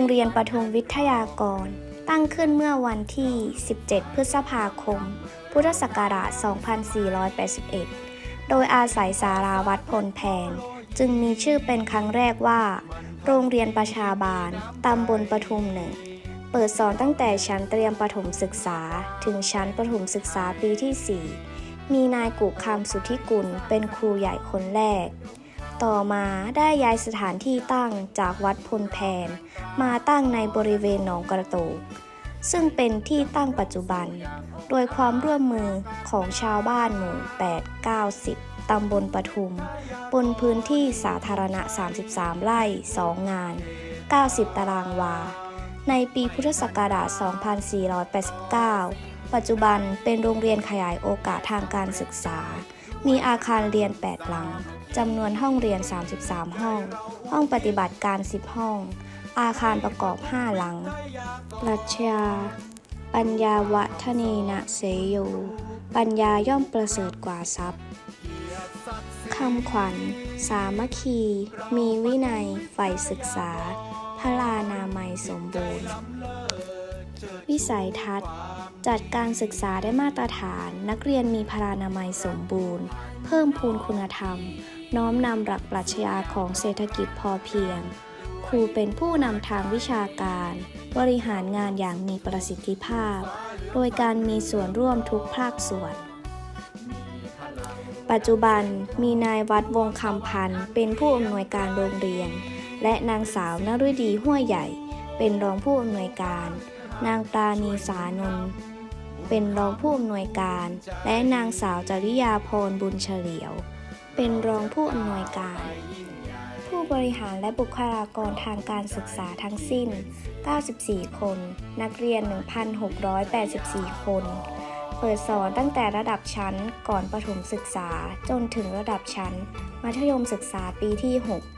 งเรียนปทุมวิทยากร ตั้งขึ้นเมื่อวันที่ 17 พฤษภาคม พุทธศักราช 2481 โดยอาศัยสาราวัดพลแพนจึงมีชื่อเป็นครั้งแรกว่า โรงเรียนประชาบาล ตำบลปทุมหนึ่ง เปิดสอนตั้งแต่ชั้นเตรียมประถมศึกษา ถึงชั้นประถมศึกษาปีที่ 4 มีนายกุคำสุทธิกุลเป็นครูใหญ่คนแรก ต่อมาได้ย้ายสถานที่ตั้งจากวัดพลแพน มาตั้งในบริเวณหนองกระโตก ซึ่งเป็นที่ตั้งปัจจุบัน โดยความร่วมมือของชาวบ้านหมู่ 8 90 ตำบลปทุม บนพื้นที่สาธารณะ 33 ไร่ 2 งาน 90 ตารางวา ในปีพุทธศักราช 2489 ปัจจุบันเป็นโรงเรียนขยายโอกาสทางการศึกษา มีอาคารเรียน 8 หลัง จำนวนห้องเรียน 33 ห้อง ห้องปฏิบัติการ 10 ห้อง อาคารประกอบ 5 หลัง ปรัชญา ปัญญาวัฒเนนะเสยโย ปัญญาย่อมประเสริฐกว่าทรัพย์คำขวัญ สามัคคี มีวินัย ใฝ่ศึกษาพลานามัยสมบูรณ์ วิสัยทัศน์ จัดการศึกษาได้มาตรฐาน นักเรียนมีพลานามัยสมบูรณ์ เพิ่มพูนคุณธรรม น้อมนำหลักปรัชญาของเศรษฐกิจพอเพียง ครูเป็นผู้นำทางวิชาการ บริหารงานอย่างมีประสิทธิภาพ โดยการมีส่วนร่วมทุกภาคส่วน ปัจจุบันมีนายวัดวงคำพันธ์เป็นผู้อำนวยการโรงเรียน และนางสาวนฤดีห้วยใหญ่ เป็นรองผู้อำนวยการ นางปราณีสานนท์เป็นรองผู้อำนวยการ และนางสาวจริยาพรบุญเฉลียว เป็นรองผู้อำนวยการ ผู้บริหารและบุคลากรทางการศึกษาทั้งสิ้น 94 คน นักเรียน 1,684 คน เปิดสอนตั้งแต่ระดับชั้นก่อนประถมศึกษาจนถึงระดับชั้น มัธยมศึกษาปีที่ 6